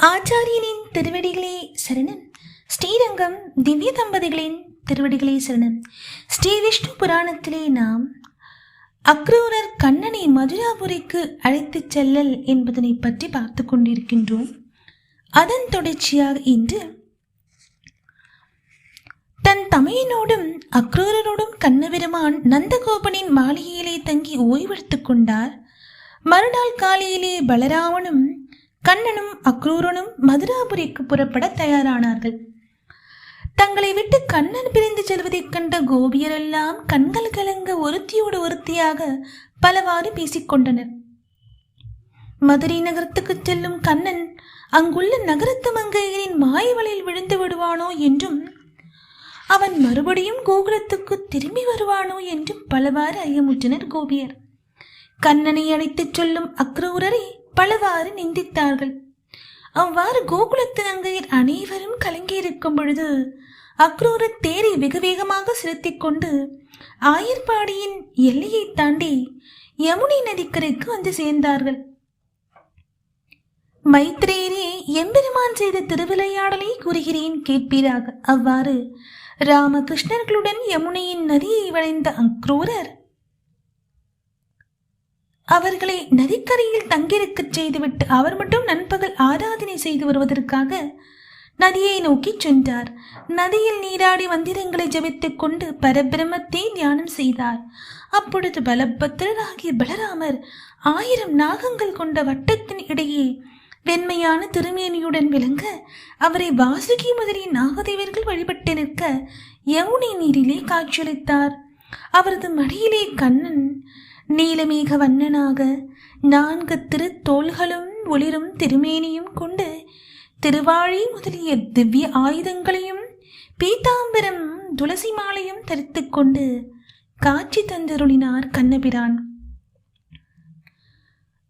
ஆச்சாரியனின் திருவடிகளே சரணம். ஸ்ரீரங்கம் திவ்ய தம்பதிகளின் திருவடிகளே சரணம். ஸ்ரீ விஷ்ணு புராணத்திலே நாம் அக்ரூரர் கண்ணனை மதுராபுரிக்கு அழைத்துச் செல்லல் என்பதனை பற்றி பார்த்து கொண்டிருக்கின்றோம். அதன் தொடர்ச்சியாக இன்று தன் தமையனோடும் அக்ரூரரோடும் கண்ணபெருமான் நந்தகோபனின் மாளிகையிலே தங்கி ஓய்வெடுத்துக் கொண்டார். மறுநாள் காலையிலே பலராமனும் கண்ணனும் அக்ரூரனும் மதுராபுரிக்கு புறப்பட தயாரானார்கள். தங்களை விட்டு கண்ணன் பிரிந்து செல்வதைக் கண்ட கோபியரெல்லாம் கண்கள் கலங்க ஒருத்தியோடு ஒருத்தியாக பலவாறு பேசிக்கொண்டனர் மதுரை நகரத்துக்கு செல்லும் கண்ணன் அங்குள்ள நகரத்து மங்கையரின் மாயவலையில் விழுந்து விடுவானோ என்றும் அவன் மறுபடியும் கோகுலத்துக்கு திரும்பி வருவானோ என்றும் பலவாறு ஐயமுற்றனர் கோபியர். கண்ணனை அழைத்துச் சொல்லும் அக்ரூரரை பலவாறு நிந்தித்தார்கள். அவ்வாறு கோகுலத்து அங்கையர் அனைவரும் கலங்கியிருக்கும் பொழுது அக்ரூர தேரை வெகு வேகமாக செலுத்திக் கொண்டு ஆயர்பாடியின் எல்லையை தாண்டி யமுனை நதிக்கரைக்கு வந்து சேர்ந்தார்கள். மைத்ரேயரே எம்பெருமான் செய்த திருவிளையாடலை கூறுகிறேன் கேட்பீராக. அவ்வாறு ராமகிருஷ்ணர்களுடன் யமுனையின் நதியை வளைந்த அக்ரூரர் அவர்களை நதிக்கரையில் தங்கியிருக்கச் செய்துவிட்டு அவர் மட்டும் நண்பகல் ஆராதனை செய்து வருவதற்காக நதியை நோக்கிச் சென்றார். நதியில் நீராடி மந்திரங்களை ஜபித்துக் கொண்டு பரபிரமத்தை தியானம் செய்தார். அப்பொழுது பலபத்திரராகிய பலராமர் ஆயிரம் நாகங்கள் கொண்ட வட்டத்தின் இடையே வெண்மையான திருமேனியுடன் விளங்க அவரை வாசுகி முதலிய நாகதேவர்கள் வழிபட்டு நிற்க யமுனை நீரிலே காட்சியளித்தார். அவரது மடியிலே கண்ணன் நீலமேக வண்ணனாக நான்கு திருத்தோள்களும் ஒளிரும் திருமேனியும் கொண்டு திருவாழி முதலிய திவ்ய ஆயுதங்களையும் பீதாம்பரம் துளசி மாலையும் தரித்து கொண்டு காட்சி தந்தருளினார் கண்ணபிரான்.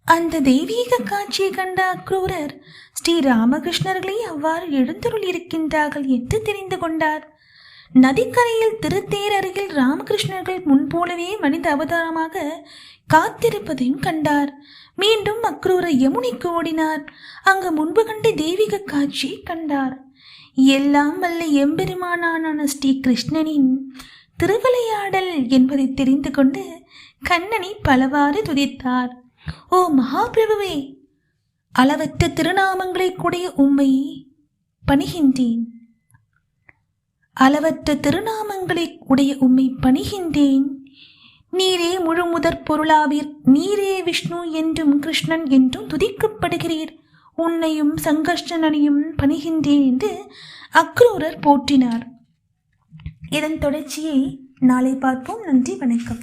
அந்த தெய்வீக காட்சியை கண்ட அக்ரூரர் ஸ்ரீ ராமகிருஷ்ணர்களே அவ்வாறு எழுந்தருள் இருக்கின்றார்கள் என்று தெரிந்து கொண்டார். நதிக்கரையில் திருத்தேர் அருகில் ராமகிருஷ்ணர்கள் முன்போலவே மனித அவதாரமாக காத்திருப்பதையும் கண்டார். மீண்டும் அக்ரூர யமுனைக்கு ஓடினார். அங்கு முன்பு கண்ட தெய்வீக காட்சியை கண்டார். எல்லாம் வல்ல எம்பெருமானான ஸ்ரீ கிருஷ்ணனின் திருவிளையாடல் என்பதை தெரிந்து கொண்டு கண்ணனை பலவாறு துதித்தார். ஓ மகாபிரபுவே அளவற்ற திருநாமங்களை கூடிய உம்மை பணிகின்றேன். அளவற்ற திருநாமங்களை உடைய உம்மை பணிகின்றேன். நீரே முழு முதற் பொருளாவீர். நீரே விஷ்ணு என்றும் கிருஷ்ணன் என்றும் துதிக்கப்படுகிறீர். உன்னையும் சங்கர்ஷனனையும் பணிகின்றேன் என்று அக்ரூரர் போற்றினார். இதன் தொடர்ச்சியை நாளை பார்ப்போம். நன்றி வணக்கம்.